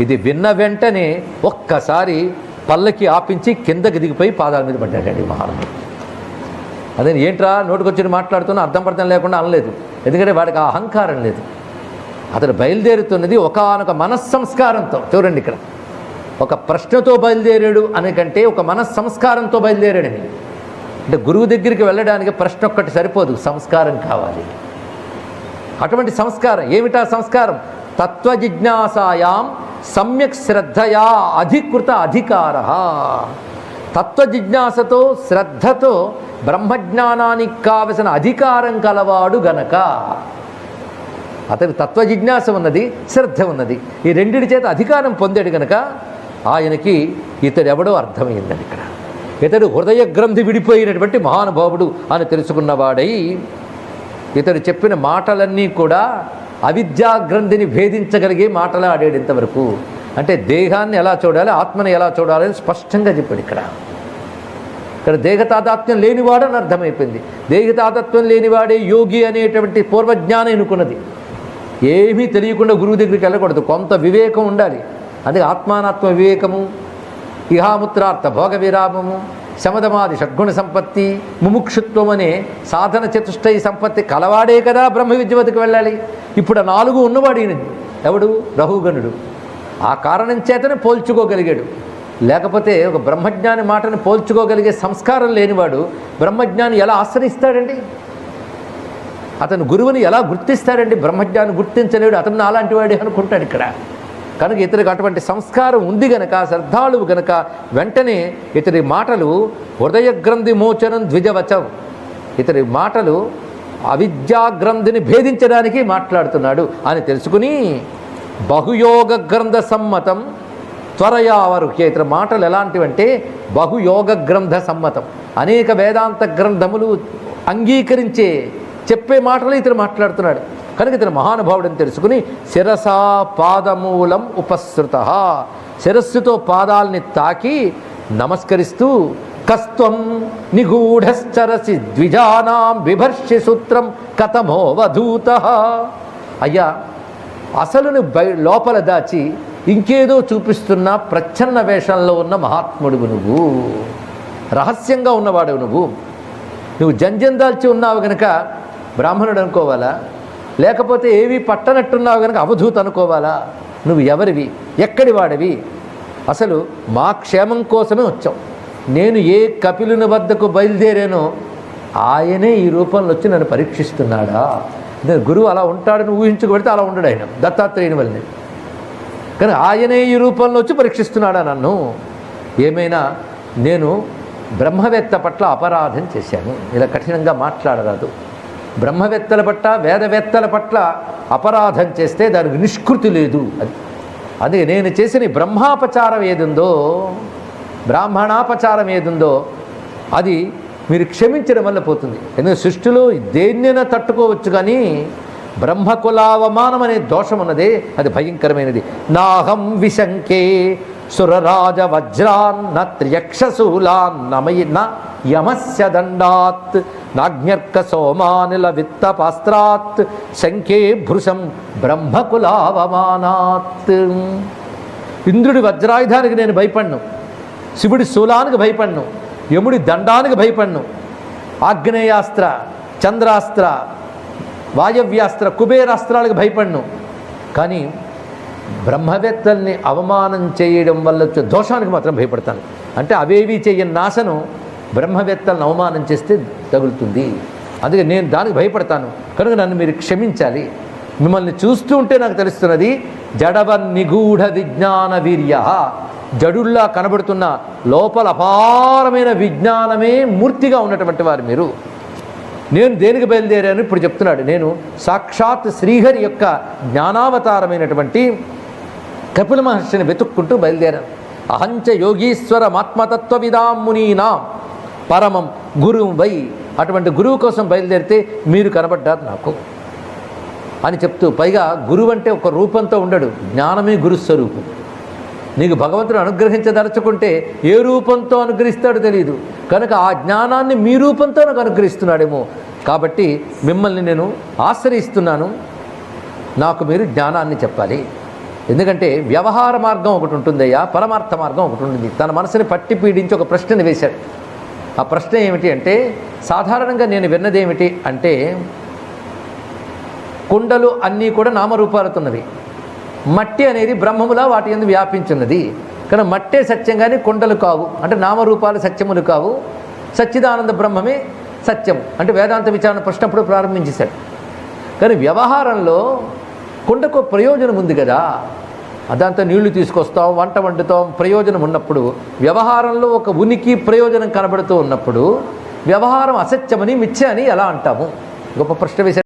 ఇది విన్న వెంటనే ఒక్కసారి పల్లకి ఆపించి కిందకి దిగిపోయి పాదాల మీద పడ్డాడండి మహారాజు. అదే ఏంట్రా నోటుకొచ్చి మాట్లాడుతున్నా అర్థం పర్థం లేకుండా అనలేదు. ఎందుకంటే వాడికి ఆ అహంకారం లేదు. అతడు బయలుదేరుతున్నది ఒకనొక మనస్సంస్కారంతో. చూడండి ఇక్కడ. ఒక ప్రశ్నతో బయలుదేరాడు అనకంటే ఒక మనస్సంస్కారంతో బయలుదేరాడని అంటే గురువు దగ్గరికి వెళ్ళడానికి ప్రశ్న ఒక్కటి సరిపోదు. సంస్కారం కావాలి. అటువంటి సంస్కారం ఏమిటా సంస్కారం? తత్వజిజ్ఞాసాయాం సమ్యక్ శ్రద్ధయా అధికృత అధికార. తత్వజిజ్ఞాసతో శ్రద్ధతో బ్రహ్మజ్ఞానానికి కావలసిన అధికారం కలవాడు గనక. అతని తత్వజిజ్ఞాస ఉన్నది శ్రద్ధ ఉన్నది. ఈ రెండిటి చేత అధికారం పొందాడు గనక ఆయనకి ఇతడు ఎవడో అర్థమైందని ఇక్కడ. ఇతడు హృదయ గ్రంథి విడిపోయినటువంటి మహానుభావుడు అని తెలుసుకున్నవాడై ఇతడు చెప్పిన మాటలన్నీ కూడా అవిద్యాగ్రంథిని భేదించగలిగే మాటలు ఇంతవరకు. అంటే దేహాన్ని ఎలా చూడాలి ఆత్మని ఎలా చూడాలి అని స్పష్టంగా చెప్పాడు ఇక్కడ. ఇక్కడ దేహతాదాత్మ్యం లేనివాడు అని అర్థమైపోయింది. దేహతాదత్వం లేనివాడే యోగి అనేటువంటి పూర్వజ్ఞానం ఎన్నుకున్నది ఏమీ తెలియకుండా గురువు దగ్గరికి వెళ్ళకూడదు. కొంత వివేకం ఉండాలి. అందుకే ఆత్మానాత్మ వివేకము ఇహాముత్రార్థ భోగ విరామము శమదమాది షడ్గుణ సంపత్తి ముముక్షుత్వం అనే సాధన చతుష్టయ సంపత్తి కలవాడే కదా బ్రహ్మ విద్యవతికి వెళ్ళాలి. ఇప్పుడు ఆ నాలుగు ఉన్నవాడు ఈయన ఎవడు? రహుగణుడు ఆ కారణం చేతనే పోల్చుకోగలిగాడు. లేకపోతే ఒక బ్రహ్మజ్ఞాని మాటను పోల్చుకోగలిగే సంస్కారం లేనివాడు బ్రహ్మజ్ఞాని ఎలా ఆశ్రయిస్తాడండి? అతను గురువుని ఎలా గుర్తిస్తాడండి? బ్రహ్మజ్ఞాని గుర్తించలేడు. అతను అలాంటి వాడే అనుకుంటాడు ఇక్కడ. కనుక ఇతనికి అటువంటి సంస్కారం ఉంది గనక శ్రద్ధాళువు గనక వెంటనే ఇతడి మాటలు హృదయ గ్రంథి మోచనం ద్విజవచం. ఇతడి మాటలు అవిద్యాగ్రంథిని భేదించడానికి మాట్లాడుతున్నాడు అని తెలుసుకుని బహుయోగ గ్రంథ సమ్మతం త్వరయా వరుకే. ఇతర మాటలు ఎలాంటివంటే బహుయోగ గ్రంథ సమ్మతం. అనేక వేదాంత గ్రంథములు అంగీకరించే చెప్పే మాటలు ఇతను మాట్లాడుతున్నాడు. కనుక ఇతను మహానుభావుడని తెలుసుకుని శిరసా పాదమూలం ఉపసృత. శిరస్సుతో పాదాలని తాకి నమస్కరిస్తూ కస్త్వం నిగూఢశ్చరసి ద్విజానాం బిభర్షి సూత్రం కథమోవధూత. అయ్యా అసలుని బై లోపల దాచి ఇంకేదో చూపిస్తున్న ప్రచ్ఛన్న వేషంలో ఉన్న మహాత్ముడువు నువ్వు. రహస్యంగా ఉన్నవాడు నువ్వు. నువ్వు జంజం దాల్చి ఉన్నావు గనక బ్రాహ్మణుడు అనుకోవాలా లేకపోతే ఏవి పట్టనట్టున్నావు కనుక అవధూత అనుకోవాలా? నువ్వు ఎవరివి? ఎక్కడి వాడివి? అసలు మా క్షేమం కోసమే వచ్చాం నేను ఏ కపిలుని వద్దకు బయలుదేరానో ఆయనే ఈ రూపంలో వచ్చి నన్ను పరీక్షిస్తున్నాడా? నేను గురువు అలా ఉంటాడని ఊహించుకుపెడితే అలా ఉండడు ఆయన దత్తాత్రేయుని వల్లనే. కానీ ఆయనే ఈ రూపంలో వచ్చి పరీక్షిస్తున్నాడా నన్ను? ఏమైనా నేను బ్రహ్మవేత్త పట్ల అపరాధం చేశాను? ఇలా కఠినంగా మాట్లాడరాదు. బ్రహ్మవేత్తల పట్ల వేదవేత్తల పట్ల అపరాధం చేస్తే దానికి నిష్కృతి లేదు. అది అదే నేను చేసిన బ్రహ్మాపచారం ఏదుందో బ్రాహ్మణాపచారం ఏదుందో అది మీరు క్షమించడం వల్ల పోతుంది. ఎందుకంటే సృష్టిలో దేన్నైనా తట్టుకోవచ్చు కానీ బ్రహ్మకులావమానం అనే దోషం ఉన్నది అది భయంకరమైనది. నాహం విశంకే సురరాజ వజ్రాన్న త్ర్యక్షశూలాన్నమయిన న యమస్య దండాత్ నాజ్ఞర్క సోమానిల విత్త పాస్త్రాత్ శంకే భృశం బ్రహ్మకులావమానాత్. ఇంద్రుడి వజ్రాయుధానికి నేను భయపడ్ను శివుడి శూలానికి భయపడ్ను యముడి దండానికి భయపడ్ను ఆగ్నేయాస్త్ర చంద్రాస్త్ర వాయవ్యాస్త్ర కుబేరాస్త్రాలకు భయపడ్ను. కానీ బ్రహ్మవేత్తల్ని అవమానం చేయడం వల్ల వచ్చే దోషానికి మాత్రం భయపడతాను. అంటే అవేవి చేయని నాశనం బ్రహ్మవేత్తలను అవమానం చేస్తే తగులుతుంది. అందుకే నేను దానికి భయపడతాను. కనుక నన్ను మీరు క్షమించాలి. మిమ్మల్ని చూస్తూ ఉంటే నాకు తెలుస్తున్నది జడవ నిగూఢ విజ్ఞాన వీర్య. జడుల్లా కనబడుతున్న లోపల అపారమైన విజ్ఞానమే మూర్తిగా ఉన్నటువంటి వారు మీరు. నేను దేనికి బయలుదేరాను? ఇప్పుడు చెప్తున్నాడు. నేను సాక్షాత్ శ్రీహరి యొక్క జ్ఞానావతారమైనటువంటి కపిల మహర్షిని వెతుక్కుంటూ బయలుదేరాను. అహంచ యోగీశ్వరమాత్మతత్వ విదామునీనాం పరమం గురువు వై. అటువంటి గురువు కోసం బయలుదేరితే మీరు కనబడ్డారు నాకు అని చెప్తూ పైగా గురువు అంటే ఒక రూపంతో ఉండడు. జ్ఞానమే గురుస్వరూపం నీకు భగవంతుడు అనుగ్రహించదలుచుకుంటే ఏ రూపంతో అనుగ్రహిస్తాడో తెలియదు కనుక ఆ జ్ఞానాన్ని మీ రూపంతో నాకు అనుగ్రహిస్తున్నాడేమో. కాబట్టి మిమ్మల్ని నేను ఆశ్రయిస్తున్నాను. నాకు మీరు జ్ఞానాన్ని చెప్పాలి. ఎందుకంటే వ్యవహార మార్గం ఒకటి ఉంటుందయ్యా పరమార్థ మార్గం ఒకటి ఉంటుంది. తన మనసుని పట్టి పీడించి ఒక ప్రశ్నని వేశాడు. ఆ ప్రశ్న ఏమిటి అంటే సాధారణంగా నేను విన్నదేమిటి అంటే కుండలు అన్నీ కూడా నామరూపాలతున్నవి. మట్టి అనేది బ్రహ్మములా వాటి ఎందు వ్యాపించున్నది. కానీ మట్టే సత్యం కానీ కుండలు కావు. అంటే నామరూపాలు సత్యములు కావు. సచ్చిదానంద బ్రహ్మమే సత్యం. అంటే వేదాంత విచారణ ప్రశ్న అప్పుడు ప్రారంభించేశాడు కానీ వ్యవహారంలో కొండకు ప్రయోజనం ఉంది కదా. అదంతా నీళ్ళు తీసుకొస్తాం వంట వండుతాం ప్రయోజనం ఉన్నప్పుడు వ్యవహారంలో ఒక ఉనికి ప్రయోజనం కనబడుతూ ఉన్నప్పుడు వ్యవహారం అసత్యమని మిథ్య అని ఎలా అంటాము? గొప్ప ప్రశ్న వేశాడు